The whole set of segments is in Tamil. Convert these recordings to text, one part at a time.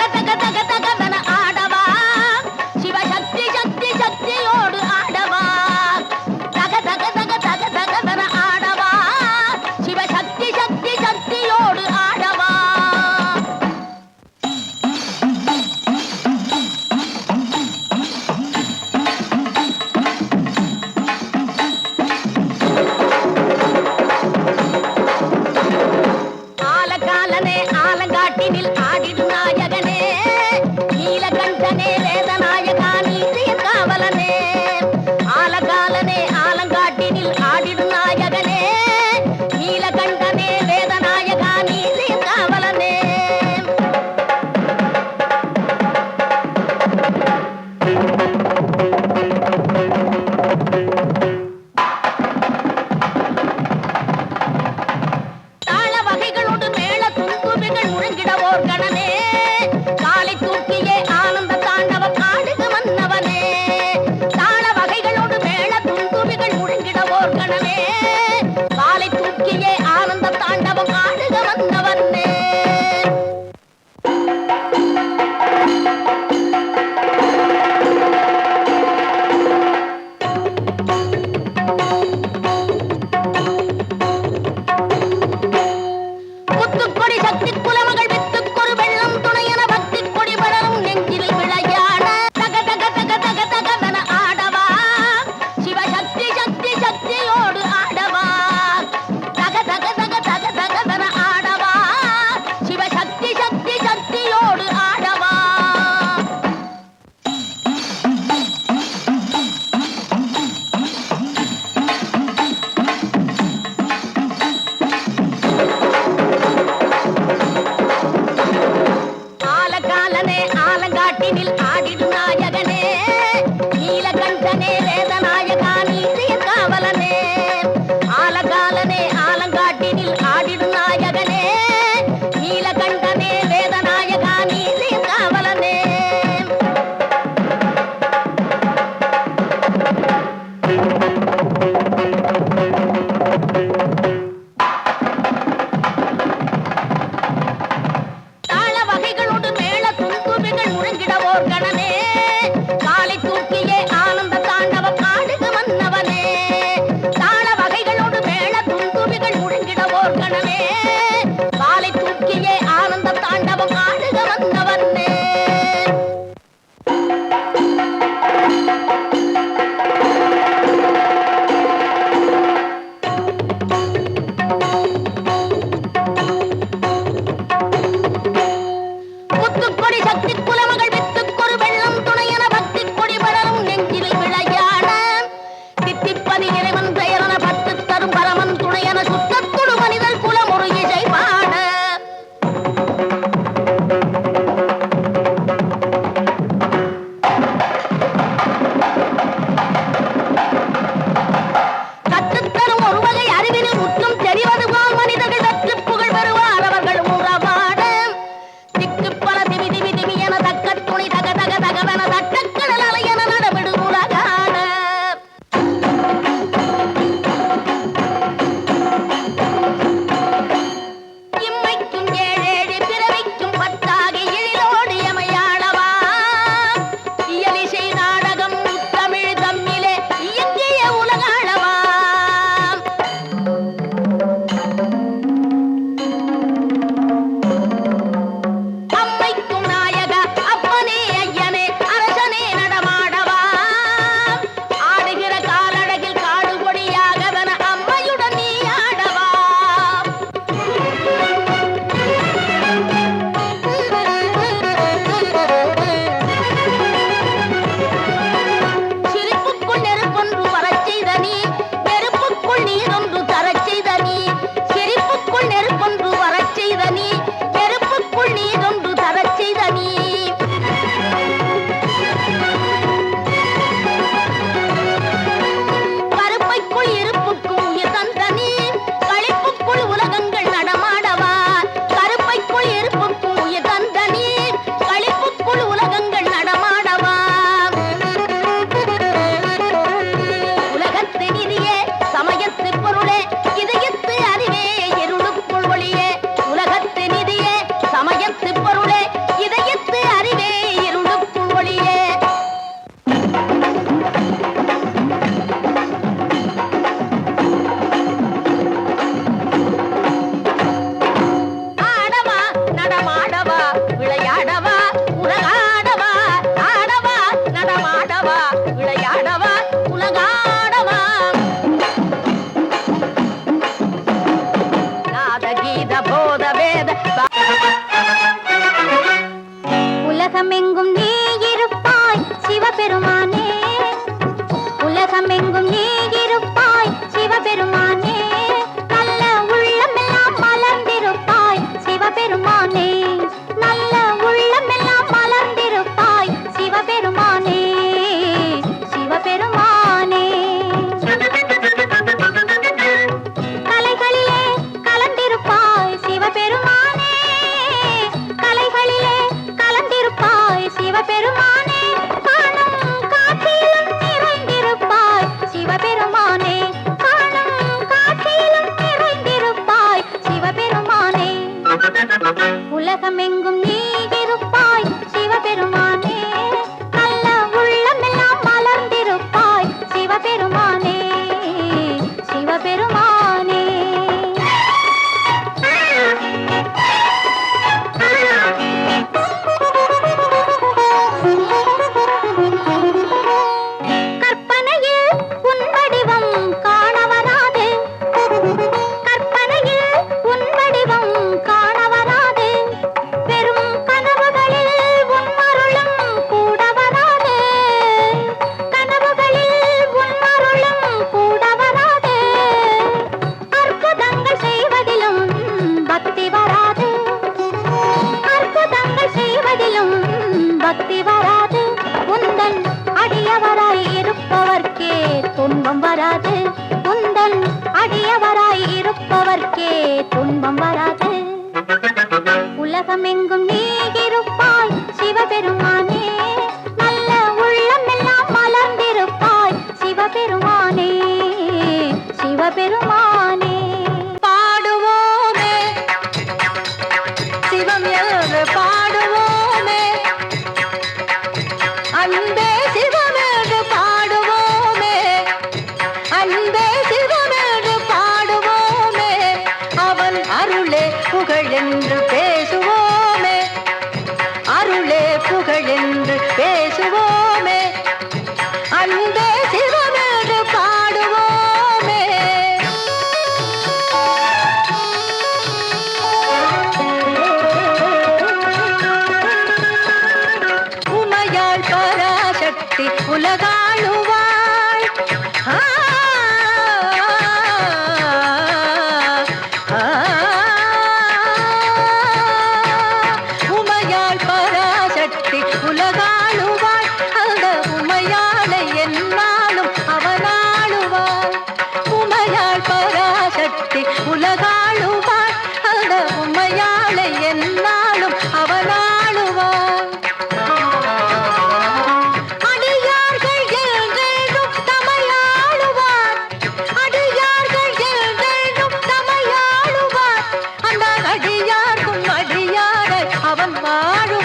తగ తగ తగ తగ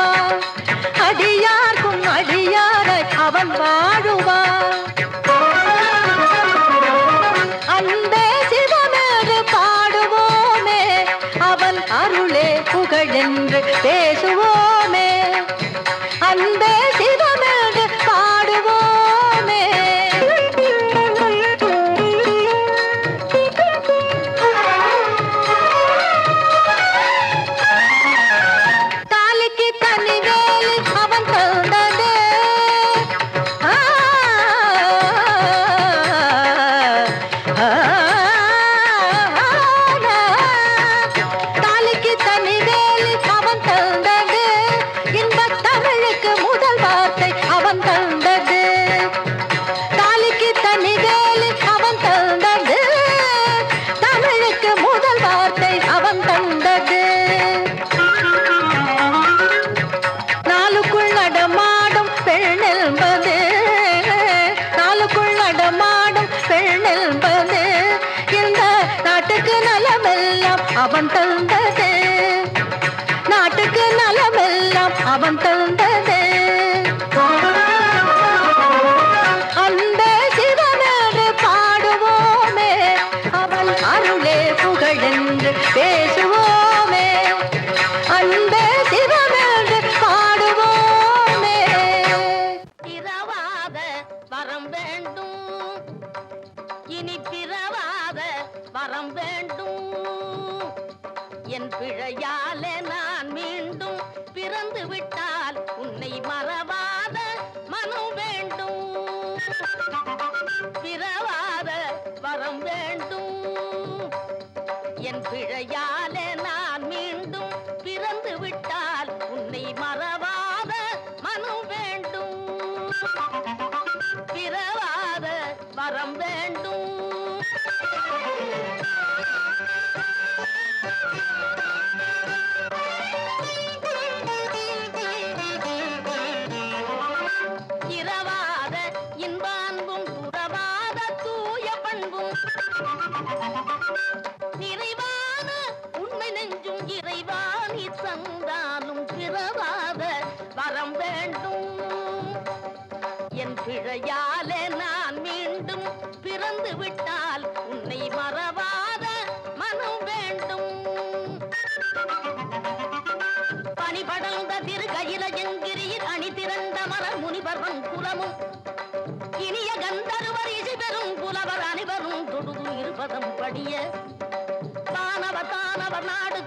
வாழுவான் அடியார்க்கும் அடியாரை அவன் வாழுவான் அன்பே சிவமேறு பாடுவோமே. அவன் அருளே புகழ் என்று பேசுவோம். அவன் தந்த வரம் வேண்டும். என் பிழையால் பிழையாலே நான் மீண்டும் பிறந்து விட்டால் உன்னை மறவாத மனம் வேண்டும். பனிபடர்ந்த திருகையில எங்கிரியில் அணி திறந்த மலர் முனிவர்வன் குலமும். இனிய கந்தருவர் இசை பெறும் புலவர் அனைவரும் தொடுது இருபதம் படிய. தானவர் தானவர் நாடு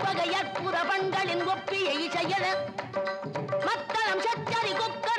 புகழெழுவகை அற்புத பண்களின் ஒப்பிய மத்தளம் சச்சரி கொக்க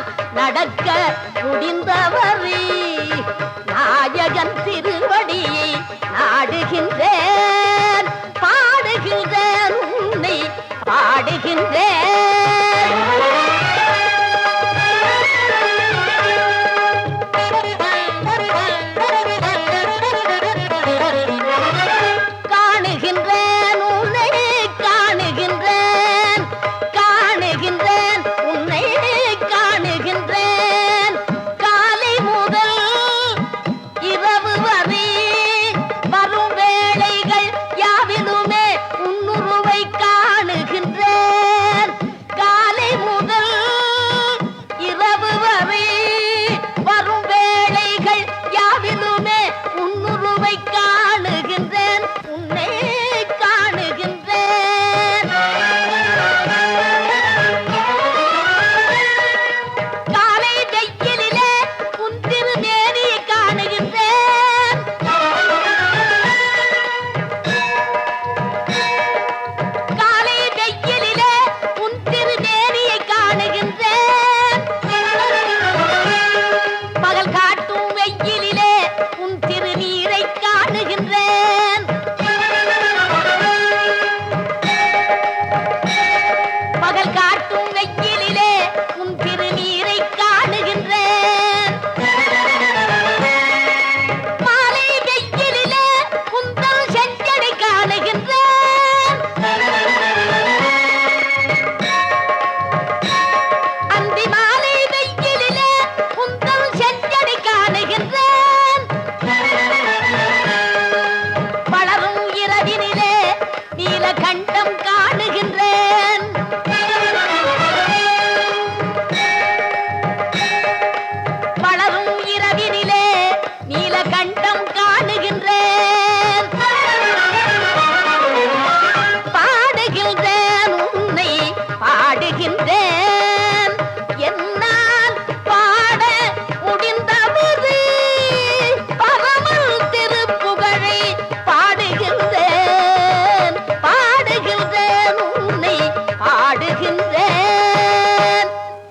என்னால் நடக்க முடிந்தவரை. நாயகன் திருவடி நாடுகின்றேன் பாடுகின்றேன் உன்னை பாடுகின்றேன்.